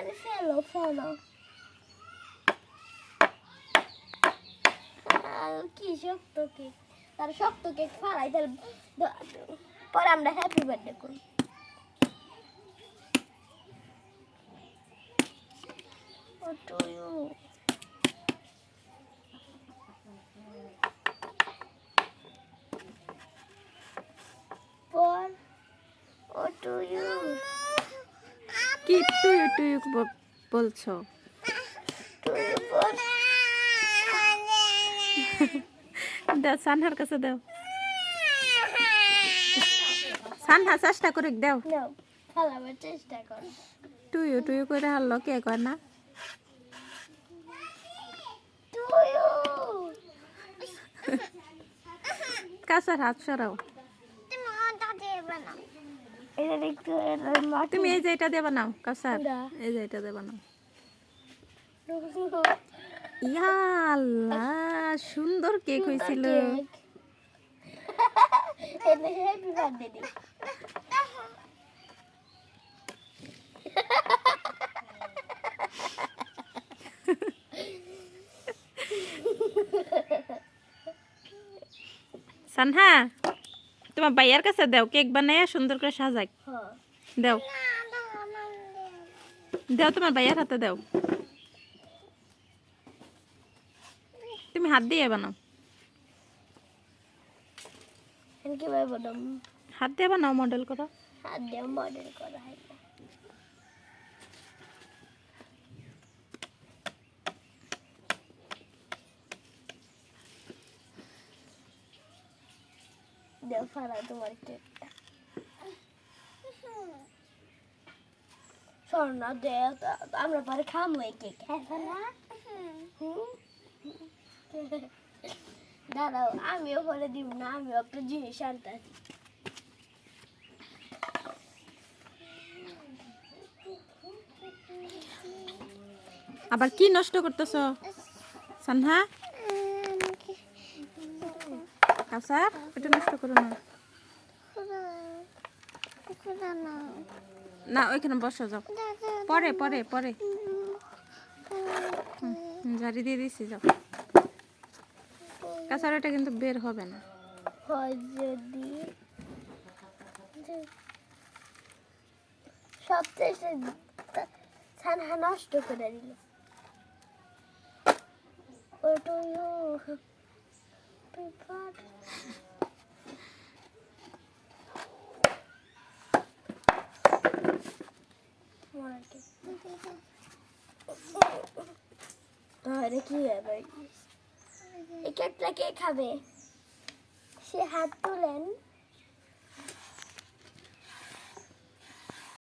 এখানে ফেলো ফেলো আর কি শক্ত কেক? তার শক্ত কেক ফালাই তাহলে পরে আমরা হ্যাপি বার্থডে করি। টু ইউ পর, ও টু ইউ কি তুই তুই বলছো? দাও সানহার কাছে দাও। সানহা চেষ্টা করে দাও। চেষ্টা কর। টুইও টুইও করে হারলো কে? কয় না? টু হাত সরাও তুমি ওটা দেবে না এটা দেখতে মাটি তুমি এই যে এটা দেবা নাও কাসার। এই যে এটা দেবা নাও আল্লাহ সুন্দর কেক হয়েছিল সানহা তোমার ভাইয়ার কাছে দাও কেক বানাইয়া সুন্দর করে সাজাই দাও। দাও তোমার ভাইয়ার হাতে দাও। তুমি হাত দিয়ে বানাও। হাত দিয়ে বানাও মডেল করো। হাত দিয়ে মডেল করা হয় ফারা তোমার কেকটা দে আমরা পরে খামো এই কেক। হ্যাঁ আমিও পরে দিব না, আমিও একটা জিনিস আনতে আবার কি নষ্ট করতেছ? সানহা? কাসার এটা নষ্ট করো না। না, ওইখানে বসো, যাও। পরে পরে পরে। ঝাড়ি দিয়ে দিছি যাও। কাসার এটা কিন্তু বের হবে না। যদি সব চেষ্টা ছানহা নষ্ট করে দিল। ওটো আরে কি ব্যাপার? এই কেকটা কে খাবে? সে হাত তুলেন।